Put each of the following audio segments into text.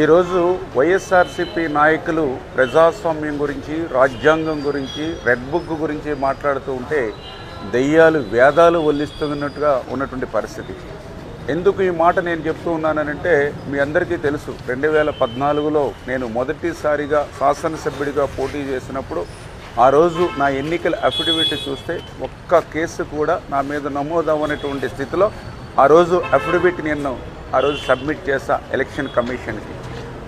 ఈరోజు వైఎస్ఆర్సిపి నాయకులు ప్రజాస్వామ్యం గురించి రాజ్యాంగం గురించి రెడ్ బుక్ గురించి మాట్లాడుతూ ఉంటే దెయ్యాలు వేదాలు వల్లిస్తున్నట్టుగా ఉన్నటువంటి పరిస్థితి. ఎందుకు ఈ మాట నేను చెప్తూ ఉన్నానంటే మీ అందరికీ తెలుసు. రెండు వేల పద్నాలుగులో నేను మొదటిసారిగా శాసనసభ్యుడిగా పోటీ చేసినప్పుడు ఆ రోజు నా ఎన్నికల అఫిడవిట్ చూస్తే ఒక్క కేసు కూడా నా మీద నమోదవనటువంటి స్థితిలో ఆ రోజు అఫిడవిట్ నేను ఆ రోజు సబ్మిట్ చేశా ఎలక్షన్ కమిషన్కి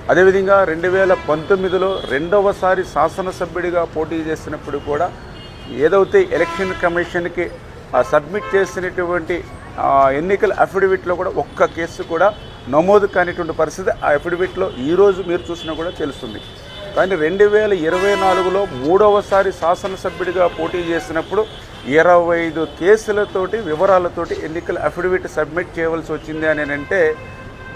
అదేవిధంగా రెండు వేల పంతొమ్మిదిలో రెండవసారి శాసనసభ్యుడిగా పోటీ చేసినప్పుడు కూడా ఏదైతే ఎలక్షన్ కమిషన్కి ఆ సబ్మిట్ చేసినటువంటి ఆ, ఎన్నికల అఫిడవిట్లో కూడా ఒక్క కేసు కూడా నమోదు కానిటువంటి పరిస్థితి ఆ అఫిడవిట్లో ఈరోజు మీరు చూసినా కూడా తెలుస్తుంది. కానీ రెండు వేల ఇరవై నాలుగులో మూడవసారి శాసనసభ్యుడిగా పోటీ చేసినప్పుడు ఇరవై ఐదు కేసులతోటి వివరాలతోటి ఎన్నికల అఫిడవిట్ సబ్మిట్ చేయవలసి వచ్చింది అని అంటే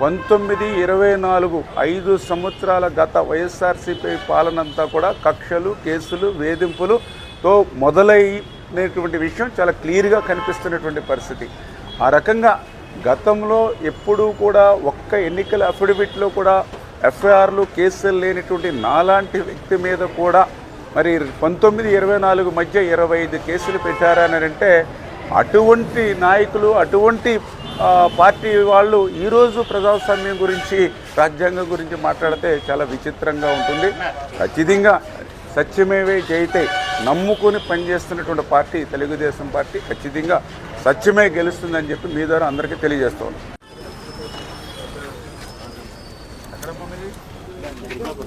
పంతొమ్మిది ఇరవై నాలుగు ఐదు సంవత్సరాల గత వైఎస్ఆర్సీపీ పాలనంతా కూడా కక్షలు కేసులు వేధింపులుతో మొదలైనటువంటి విషయం చాలా క్లియర్గా కనిపిస్తున్నటువంటి పరిస్థితి. ఆ రకంగా గతంలో ఎప్పుడూ కూడా ఒక్క ఎన్నికల అఫిడవిట్లో కూడా ఎఫ్ఐఆర్లు కేసులు లేనటువంటి నాలాంటి వ్యక్తి మీద కూడా మరి పంతొమ్మిది ఇరవై నాలుగు మధ్య ఇరవై ఐదు కేసులు పెట్టారని అంటే అటువంటి నాయకులు అటువంటి పార్టీ వాళ్ళు ఈరోజు ప్రజాస్వామ్యం గురించి రాజ్యాంగం గురించి మాట్లాడితే చాలా విచిత్రంగా ఉంటుంది. ఖచ్చితంగా సత్యమేవే జయితే నమ్ముకొని పనిచేస్తున్నటువంటి పార్టీ తెలుగుదేశం పార్టీ ఖచ్చితంగా సత్యమే గెలుస్తుందని చెప్పి మీ ద్వారా అందరికీ తెలియజేస్తాను Gracias.